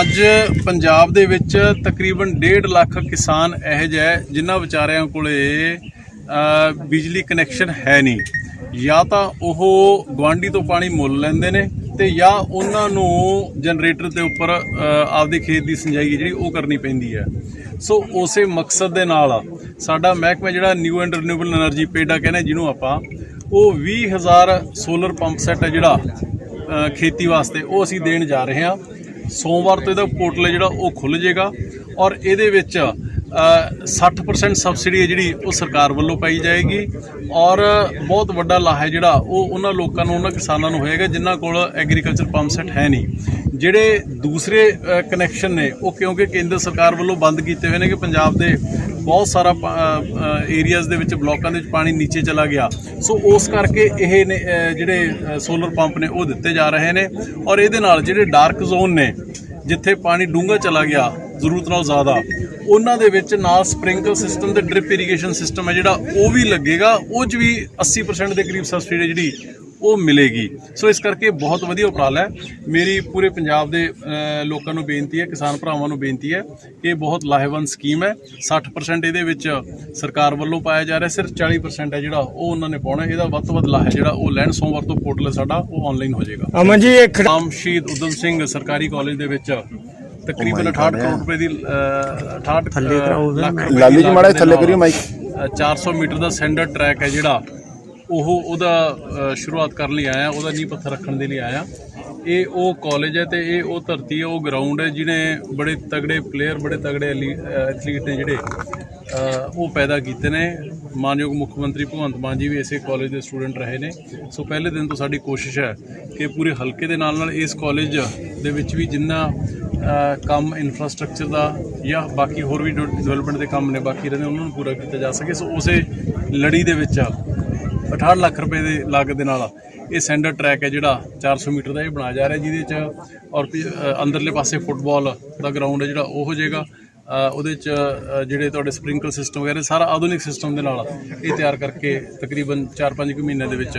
ਅੱਜ ਪੰਜਾਬ ਦੇ ਵਿੱਚ ਤਕਰੀਬਨ 1.5 ਲੱਖ ਕਿਸਾਨ ਇਹੋ ਜਿਹੇ ਜਿਨ੍ਹਾਂ ਵਿਚਾਰਿਆਂ ਕੋਲੇ ਬਿਜਲੀ ਕਨੈਕਸ਼ਨ ਹੈ ਨਹੀਂ। ਜਾਂ ਤਾਂ ਉਹ ਗਵਾਂਡੀ ਤੋਂ ਪਾਣੀ ਮੁੱਲ ਲੈਂਦੇ ਨੇ ਤੇ ਜਾਂ ਉਹਨਾਂ ਨੂੰ ਜਨਰੇਟਰ ਦੇ ਉੱਪਰ ਆਪਦੇ ਖੇਤ ਦੀ ਸਿੰਜਾਈ ਜਿਹੜੀ ਉਹ ਕਰਨੀ ਪੈਂਦੀ ਹੈ। ਸੋ ਉਸੇ ਮਕਸਦ ਦੇ ਨਾਲ ਸਾਡਾ ਮਹਿਕਮਾ ਜਿਹੜਾ new and renewable energy PEDA ਕਹਿੰਦੇ ਜਿਹਨੂੰ ਆਪਾਂ, ਉਹ 20000 ਸੋਲਰ ਪੰਪ ਸੈੱਟ ਹੈ ਜਿਹੜਾ ਖੇਤੀ ਵਾਸਤੇ, ਉਹ ਅਸੀਂ ਦੇਣ ਜਾ ਰਹੇ ਹਾਂ। ਸੋਮਵਾਰ ਤੋਂ ਇਹਦਾ ਪੋਰਟਲ ਹੈ ਜਿਹੜਾ ਉਹ ਖੁੱਲ ਜਾਏਗਾ ਔਰ ਇਹਦੇ ਵਿੱਚ ਅ, 60% ਸਬਸਿਡੀ ਹੈ ਜਿਹੜੀ ਉਹ ਸਰਕਾਰ ਵੱਲੋਂ ਪਾਈ ਜਾਏਗੀ ਔਰ ਬਹੁਤ ਵੱਡਾ ਲਾਹਾ ਜਿਹੜਾ ਉਹ ਉਹਨਾਂ ਲੋਕਾਂ ਨੂੰ ਉਹਨਾਂ ਕਿਸਾਨਾਂ ਨੂੰ ਹੋਏਗਾ ਜਿਨ੍ਹਾਂ ਕੋਲ ਐਗਰੀਕਲਚਰ ਪੰਪ ਸੈਟ ਹੈ ਨਹੀਂ। ਜਿਹੜੇ ਦੂਸਰੇ ਕਨੈਕਸ਼ਨ ਨੇ ਉਹ ਕਿਉਂਕਿ ਕੇਂਦਰ ਸਰਕਾਰ ਵੱਲੋਂ ਬੰਦ ਕੀਤੇ ਹੋਏ ਨੇ ਕਿ ਪੰਜਾਬ ਦੇ ਬਹੁਤ ਸਾਰਾ ਏਰੀਆਜ਼ ਦੇ ਵਿੱਚ ਬਲਾਕਾਂ ਦੇ ਵਿੱਚ ਪਾਣੀ ਨੀਚੇ ਚਲਾ ਗਿਆ। ਸੋ ਉਸ ਕਰਕੇ ਇਹ ਨੇ ਜਿਹੜੇ ਸੋਲਰ ਪੰਪ ਨੇ, ਉਹ ਦਿੱਤੇ ਜਾ ਰਹੇ ਨੇ। ਔਰ ਇਹਦੇ ਨਾਲ ਜਿਹੜੇ ਡਾਰਕ ਜ਼ੋਨ ਨੇ, ਜਿੱਥੇ ਪਾਣੀ ਡੂੰਘਾ ਚਲਾ ਗਿਆ, ਜ਼ਰੂਰਤ ਨਾਲੋਂ ਜ਼ਿਆਦਾ, ਉਹਨਾਂ ਦੇ ਵਿੱਚ ਨਾਲ ਸਪ੍ਰਿੰਕਲ ਸਿਸਟਮ ਤੇ ਡ੍ਰਿਪ ਇਰੀਗੇਸ਼ਨ ਸਿਸਟਮ ਹੈ ਜਿਹੜਾ, ਉਹ ਵੀ ਲੱਗੇਗਾ। ਉਹ 'ਚ ਵੀ 80% ਦੇ ਕਰੀਬ ਸਬਸਿਡੀ ਜਿਹੜੀ ਉਹ ਮਿਲੇਗੀ। ਸੋ ਇਸ ਕਰਕੇ ਬਹੁਤ ਵਧੀਆ ਉਪਰਾਲਾ ਹੈ। ਮੇਰੀ ਪੂਰੇ ਪੰਜਾਬ ਦੇ ਲੋਕਾਂ ਨੂੰ ਬੇਨਤੀ ਹੈ ਕਿਸਾਨ ਭਰਾਵਾਂ ਨੂੰ ਬੇਨਤੀ ਹੈ ਕਿ ਇਹ ਬਹੁਤ ਲਾਹੇਵੰਦ ਸਕੀਮ ਹੈ। 60% ਇਹਦੇ ਵਿੱਚ ਸਰਕਾਰ ਵੱਲੋਂ ਪਾਇਆ ਜਾ ਰਿਹਾ ਸਿਰਫ 40% ਹੈ ਜਿਹੜਾ ਉਹ ਉਹਨਾਂ ਨੇ ਪਾਉਣਾ। ਇਹਦਾ ਵੱਧ ਤੋਂ ਵੱਧ ਲਾਹਾ ਜਿਹੜਾ ਉਹ ਲੈਣ। ਸੋਮਵਾਰ ਤੋਂ ਪੋਰਟਲ ਸਾਡਾ ਉਹ ਆਨਲਾਈਨ ਹੋ ਜਾਏਗਾ। ਅਮਨ ਜੀ ਇਹ ਖਿਡਾ- ਨਾਮ ਸ਼ਹੀਦ ਉਦਮ ਸਿੰਘ ਸਰਕਾਰੀ ਕਾਲਜ ਦੇ ਵਿੱਚ ਤਕਰੀਬਨ 68 ਕਰੋੜ ਰੁਪਏ ਦੀ ਅ, 68 ਥੱਲੇ ਲੱਖ ਲਾਲੀ ਜੀ ਮਾੜਾ ਥੱਲੇ ਕਰਿਓ ਮਾਈਕ ਅ, 400 ਮੀਟਰ ਦਾ ਸੈਂਡਰ ਟਰੈਕ ਹੈ ਜਿਹੜਾ ਉਹ ਉਹਦਾ ਸ਼ੁਰੂਆਤ ਕਰਨ ਲਈ ਆਇਆ, ਉਹਦਾ ਨੀਂਹ ਪੱਥਰ ਰੱਖਣ ਦੇ ਲਈ ਆਇਆ। ਇਹ ਉਹ ਕਾਲਜ ਹੈ ਤੇ ਇਹ ਉਹ ਧਰਤੀ ਹੈ, ਉਹ ਗਰਾਊਂਡ ਹੈ ਜਿਹਨੇ ਬੜੇ ਤਗੜੇ ਪਲੇਅਰ ਬੜੇ ਤਗੜੇ ਐਥਲੀਟ ਨੇ ਜਿਹੜੇ ਉਹ ਪੈਦਾ ਕੀਤੇ ਨੇ। ਮਾਨਯੋਗ ਮੁੱਖ ਮੰਤਰੀ ਭਗਵੰਤ ਮਾਨ ਜੀ ਵੀ ਇਸੇ ਕਾਲਜ ਦੇ ਸਟੂਡੈਂਟ ਰਹੇ ਨੇ। ਸੋ ਪਹਿਲੇ ਦਿਨ ਤੋਂ ਸਾਡੀ ਕੋਸ਼ਿਸ਼ ਹੈ ਕਿ ਪੂਰੇ ਹਲਕੇ ਦੇ ਨਾਲ ਨਾਲ ਇਸ ਕਾਲਜ ਦੇ ਵਿੱਚ ਵੀ ਜਿੰਨਾ ਕੰਮ ਇਨਫਰਾਸਟ੍ਰਕਚਰ ਦਾ ਜਾਂ ਬਾਕੀ ਹੋਰ ਵੀ ਡਿਵੈਲਪਮੈਂਟ ਦੇ ਕੰਮ ਨੇ ਬਾਕੀ ਰਹਿੰਦੇ ਉਹਨਾਂ ਨੂੰ ਪੂਰਾ ਕੀਤਾ ਜਾ ਸਕੇ। ਸੋ ਉਸੇ ਲੜੀ ਦੇ ਵਿੱਚ 68 ਲੱਖ ਰੁਪਏ ਦੇ ਲਾਗਤ ਦੇ ਨਾਲ ਇਹ ਸੈਂਡਰ ਟਰੈਕ ਹੈ ਜਿਹੜਾ 400 ਮੀਟਰ ਦਾ ਇਹ ਬਣਾਇਆ ਜਾ ਰਿਹਾ, ਜਿਹਦੇ ਚ ਔਰ ਅੰਦਰਲੇ ਪਾਸੇ ਫੁੱਟਬਾਲ ਦਾ ਗਰਾਊਂਡ ਹੈ ਜਿਹੜਾ ਉਹ ਹੋ ਜਾਏਗਾ ਉਹਦੇ ਚ ਜਿਹੜੇ ਤੁਹਾਡੇ ਸਪ੍ਰਿੰਕਲ ਸਿਸਟਮ ਵਗੈਰਾ ਸਾਰਾ ਆਧੁਨਿਕ ਸਿਸਟਮ ਦੇ ਨਾਲ ਇਹ ਤਿਆਰ ਕਰਕੇ ਤਕਰੀਬਨ 4-5 ਮਹੀਨਿਆਂ ਦੇ ਵਿੱਚ